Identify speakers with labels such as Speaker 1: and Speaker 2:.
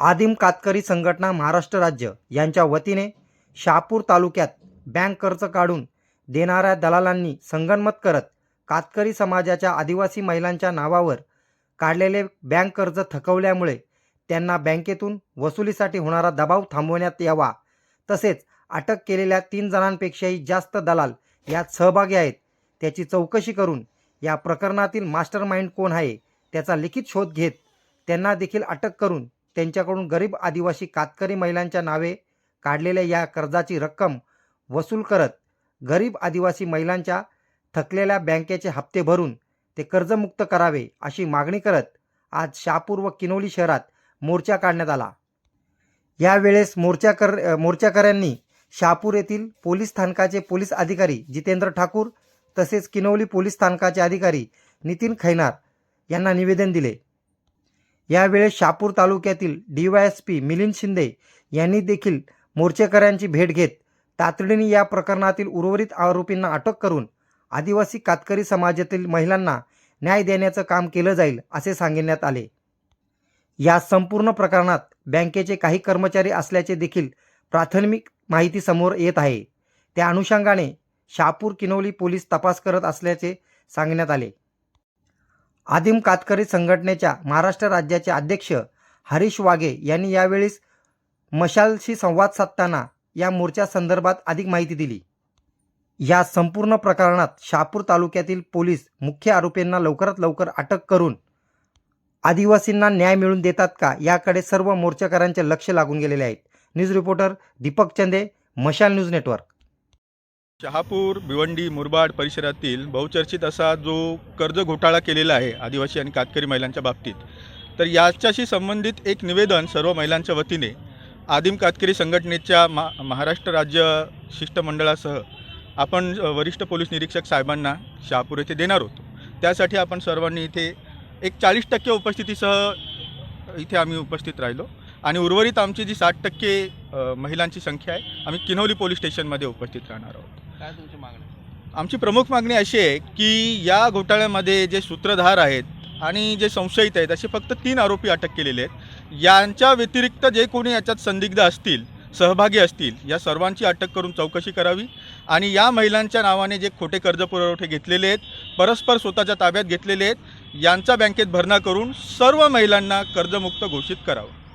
Speaker 1: आदिम कातकरी संघटना महाराष्ट्र राज्य यांच्या वतीने शहापूर तालुक्यात बँक कर्ज काढून देणाऱ्या दलालांनी संगनमत करत कातकरी समाजाच्या आदिवासी महिलांच्या नावावर काढलेले बँक कर्ज थकवल्यामुळे त्यांना बँकेतून वसुलीसाठी होणारा दबाव थांबवण्यात यावा. तसेच अटक केलेल्या तीन जणांपेक्षाही जास्त दलाल यात सहभागी आहेत. त्याची चौकशी करून या प्रकरणातील मास्टर माइंड कोण आहे त्याचा लिखित शोध घेत त्यांना देखील अटक करून त्यांच्याकडून गरीब आदिवासी कातकरी महिलांच्या नावे काढलेल्या या कर्जाची रक्कम वसूल करत गरीब आदिवासी महिलांच्या थकलेल्या बँकेचे हप्ते भरून ते कर्जमुक्त करावे अशी मागणी करत आज शहापूर व किनोली शहरात मोर्चा काढण्यात आला. यावेळेस मोर्चाकर मोर्चाकऱ्यांनी शहापूर येथील पोलीस स्थानकाचे पोलीस अधिकारी जितेंद्र ठाकूर तसेच किनवली पोलीस स्थानकाचे अधिकारी नितीन खैनार यांना निवेदन दिले. यावेळेस शापूर तालुक्यातील D Y S P Milind Shinde यांनी देखील मोर्चेकऱ्यांची भेट घेत तातडीने या प्रकरणातील उर्वरित आरोपींना अटक करून आदिवासी कातकरी समाजातील महिलांना न्याय देण्याचं काम केलं जाईल असे सांगण्यात आले. या संपूर्ण प्रकरणात बँकेचे काही कर्मचारी असल्याचे देखील प्राथमिक माहिती समोर येत आहे. त्या अनुषंगाने शहापूर किनवली पोलीस तपास करत असल्याचे सांगण्यात आले. आदिम कातकरी संघटनेच्या महाराष्ट्र राज्याचे अध्यक्ष हरीश वाघे यांनी यावेळेस मशालशी संवाद साधताना या मोर्चासंदर्भात अधिक माहिती दिली. या संपूर्ण प्रकरणात शहापूर तालुक्यातील पोलीस मुख्य आरोपींना लवकरात लवकर अटक करून आदिवासींना न्याय मिळवून देतात का याकडे सर्व मोर्चेकऱ्यांचे लक्ष लागून गेलेले आहेत. News reporter Deepak Chande Mashal news network.
Speaker 2: Shahapur Bhiwandi Murbad परिसरातील बहुचर्चित असा जो कर्ज घोटाळा केलेला आहे आदिवासी आणि कातकरी महिलांच्या बाबतीत तर याच्याशी संबंधित एक निवेदन सर्व महिलांच्या वतीने आदिम कातकरी संघटनेच्या मा महाराष्ट्र राज्य शिष्टमंडळासह आपण वरिष्ठ पोलीस निरीक्षक साहेबांना शहापूर येथे देणार होतो. त्यासाठी आपण सर्वांनी इथे एक चाळीस टक्के उपस्थितीसह इथे आम्ही उपस्थित राहिलो. आणि उर्वरित आमची जी साठ टक्के महिलांची संख्या आहे आम्ही किनवली पोलीस स्टेशनमध्ये उपस्थित राहणार आहोत.
Speaker 3: काय तुमची मागणी?
Speaker 2: आमची प्रमुख मागणी अशी आहे की या घोटाळ्यामध्ये जे सूत्रधार आहेत आणि जे संशयित आहेत असे फक्त तीन आरोपी अटक केलेले आहेत. यांच्या व्यतिरिक्त जे कोणी याच्यात संदिग्ध असतील सहभागी असतील या सर्वांची अटक करून चौकशी करावी आणि या महिलांच्या नावाने जे खोटे कर्ज पुरवठे घेतलेले आहेत परस्पर स्वतःच्या ताब्यात घेतलेले आहेत यांचा बँकेत भरणा करून सर्व महिलांना कर्जमुक्त घोषित करावं.